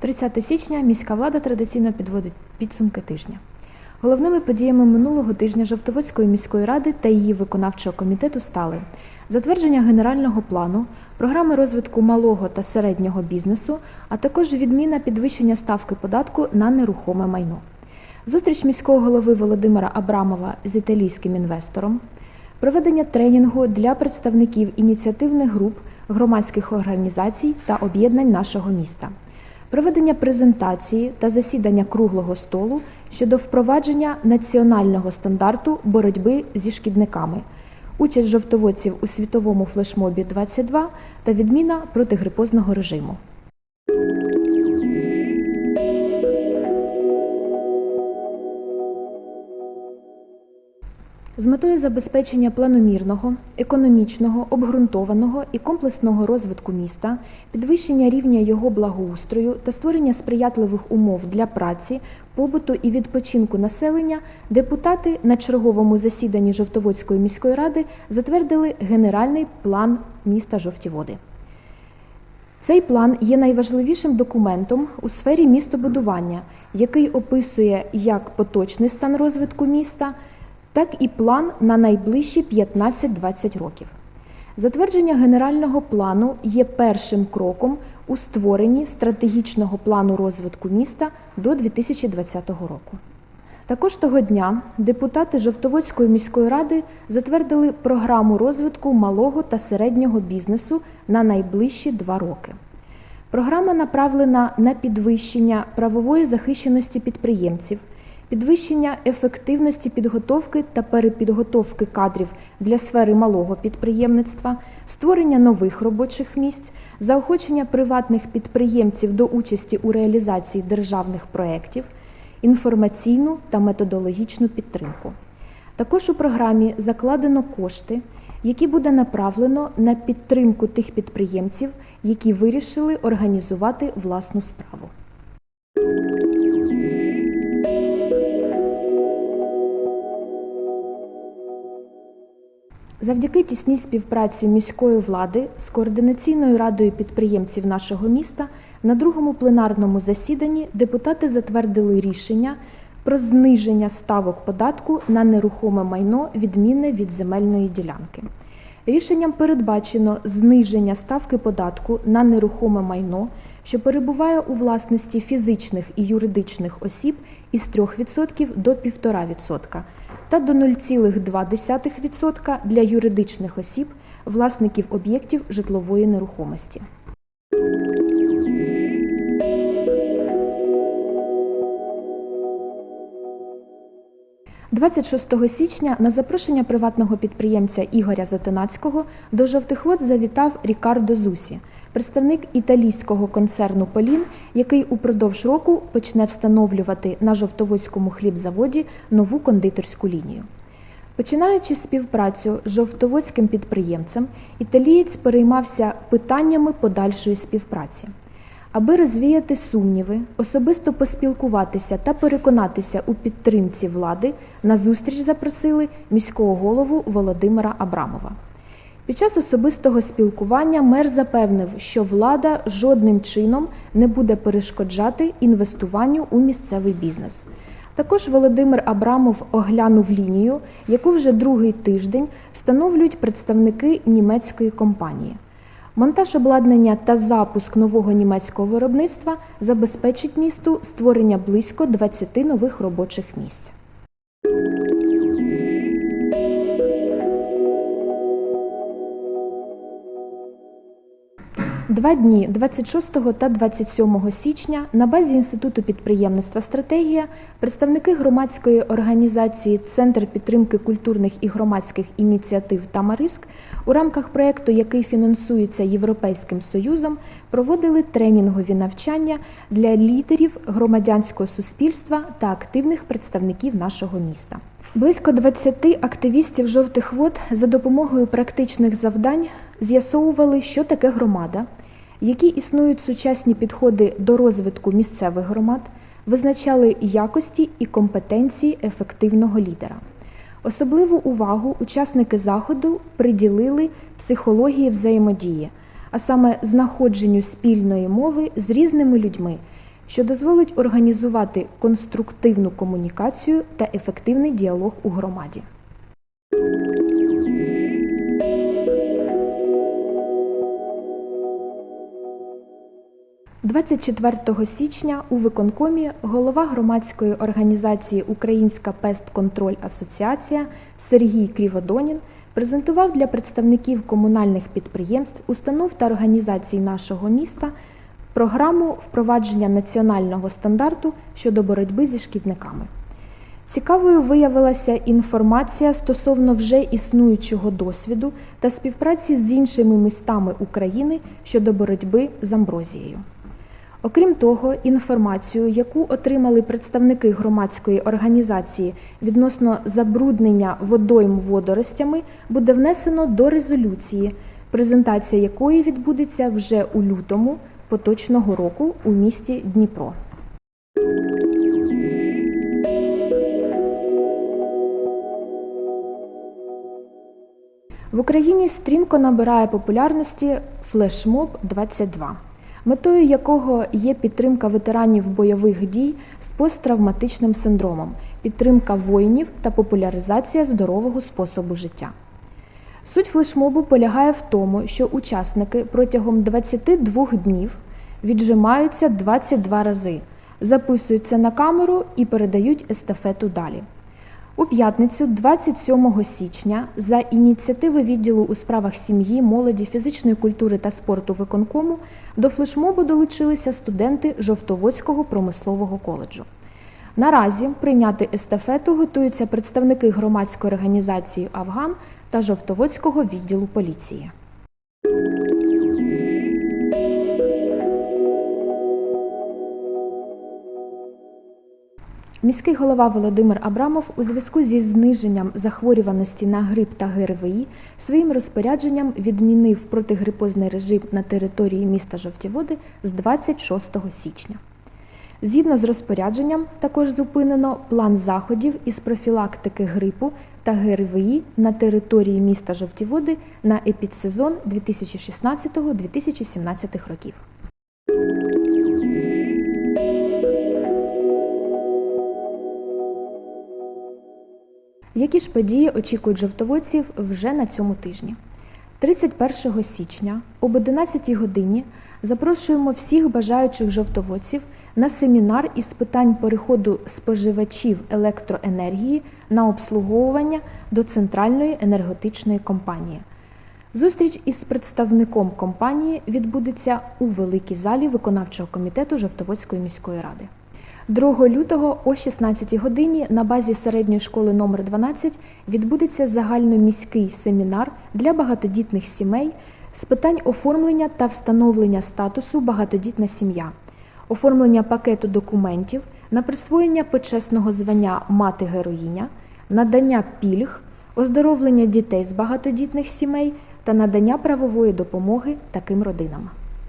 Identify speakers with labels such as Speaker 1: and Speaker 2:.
Speaker 1: 30 січня міська влада традиційно підводить підсумки тижня. Головними подіями минулого тижня Жовтоводської міської ради та її виконавчого комітету стали затвердження генерального плану, програми розвитку малого та середнього бізнесу, а також відміна підвищення ставки податку на нерухоме майно. Зустріч міського голови Володимира Абрамова з італійським інвестором, проведення тренінгу для представників ініціативних груп, громадських організацій та об'єднань нашого міста, проведення презентації та засідання круглого столу щодо впровадження національного стандарту боротьби зі шкідниками, участь жовтоводців у світовому флешмобі 22 та відміна протигрипозного режиму. З метою забезпечення планомірного, економічного, обґрунтованого і комплексного розвитку міста, підвищення рівня його благоустрою та створення сприятливих умов для праці, побуту і відпочинку населення, депутати на черговому засіданні Жовтоводської міської ради затвердили генеральний план міста Жовтіводи. Цей план є найважливішим документом у сфері містобудування, який описує як поточний стан розвитку міста, так і план на найближчі 15-20 років. Затвердження генерального плану є першим кроком у створенні стратегічного плану розвитку міста до 2020 року. Також того дня депутати Жовтоводської міської ради затвердили програму розвитку малого та середнього бізнесу на найближчі два роки. Програма направлена на підвищення правової захищеності підприємців, підвищення ефективності підготовки та перепідготовки кадрів для сфери малого підприємництва, створення нових робочих місць, заохочення приватних підприємців до участі у реалізації державних проєктів, інформаційну та методологічну підтримку. Також у програмі закладено кошти, які буде направлено на підтримку тих підприємців, які вирішили організувати власну справу. Завдяки тісній співпраці міської влади з координаційною радою підприємців нашого міста на другому пленарному засіданні депутати затвердили рішення про зниження ставок податку на нерухоме майно, відмінне від земельної ділянки. Рішенням передбачено зниження ставки податку на нерухоме майно, що перебуває у власності фізичних і юридичних осіб із 3% до 1,5% та до 0,2% для юридичних осіб, власників об'єктів житлової нерухомості. – 26 січня на запрошення приватного підприємця Ігоря Затинацького до жовтих вод завітав Рікардо Зусі, представник італійського концерну Полін, який упродовж року почне встановлювати на жовтоводському хлібзаводі нову кондитерську лінію. Починаючи співпрацю з жовтоводським підприємцем, італієць переймався питаннями подальшої співпраці. Аби розвіяти сумніви, особисто поспілкуватися та переконатися у підтримці влади, на зустріч запросили міського голову Володимира Абрамова. Під час особистого спілкування мер запевнив, що влада жодним чином не буде перешкоджати інвестуванню у місцевий бізнес. Також Володимир Абрамов оглянув лінію, яку вже другий тиждень встановлюють представники німецької компанії. Монтаж обладнання та запуск нового німецького виробництва забезпечить місту створення близько 20 нових робочих місць. Два дні 26 та 27 січня на базі Інституту підприємництва Стратегія представники громадської організації Центр підтримки культурних і громадських ініціатив Тамариск у рамках проєкту, який фінансується Європейським Союзом, проводили тренінгові навчання для лідерів громадянського суспільства та активних представників нашого міста. Близько 20 активістів жовтих вод за допомогою практичних завдань з'ясовували, що таке громада, які існують сучасні підходи до розвитку місцевих громад, визначали якості і компетенції ефективного лідера. Особливу увагу учасники заходу приділили психології взаємодії, а саме знаходженню спільної мови з різними людьми, що дозволить організувати конструктивну комунікацію та ефективний діалог у громаді. – 24 січня у виконкомі голова громадської організації Українська пестконтроль Асоціація Сергій Кріводонін презентував для представників комунальних підприємств, установ та організацій нашого міста програму впровадження національного стандарту щодо боротьби зі шкідниками. Цікавою виявилася інформація стосовно вже існуючого досвіду та співпраці з іншими містами України щодо боротьби з амброзією. Окрім того, інформацію, яку отримали представники громадської організації відносно забруднення водойм водоростями, буде внесено до резолюції, презентація якої відбудеться вже у лютому поточного року у місті Дніпро. В Україні стрімко набирає популярності флешмоб 22 метою якого є підтримка ветеранів бойових дій з посттравматичним синдромом, підтримка воїнів та популяризація здорового способу життя. Суть флешмобу полягає в тому, що учасники протягом 22 днів віджимаються 22 рази, записуються на камеру і передають естафету далі. У п'ятницю, 27 січня, за ініціативи відділу у справах сім'ї, молоді, фізичної культури та спорту виконкому до флешмобу долучилися студенти Жовтоводського промислового коледжу. Наразі прийняти естафету готуються представники громадської організації Афган та Жовтоводського відділу поліції. Міський голова Володимир Абрамов у зв'язку зі зниженням захворюваності на грип та ГРВІ своїм розпорядженням відмінив протигрипозний режим на території міста Жовтіводи з 26 січня. Згідно з розпорядженням, також зупинено план заходів із профілактики грипу та ГРВІ на території міста Жовтіводи на епідсезон 2016-2017 років. Які ж події очікують жовтоводців вже на цьому тижні? 31 січня об 11 годині запрошуємо всіх бажаючих жовтоводців на семінар із питань переходу споживачів електроенергії на обслуговування до центральної енергетичної компанії. Зустріч із представником компанії відбудеться у великій залі виконавчого комітету Жовтоводської міської ради. 2 лютого о 16 годині на базі середньої школи номер 12 відбудеться загальноміський семінар для багатодітних сімей з питань оформлення та встановлення статусу багатодітна сім'я, оформлення пакету документів на присвоєння почесного звання мати героїня, надання пільг, оздоровлення дітей з багатодітних сімей та надання правової допомоги таким родинам.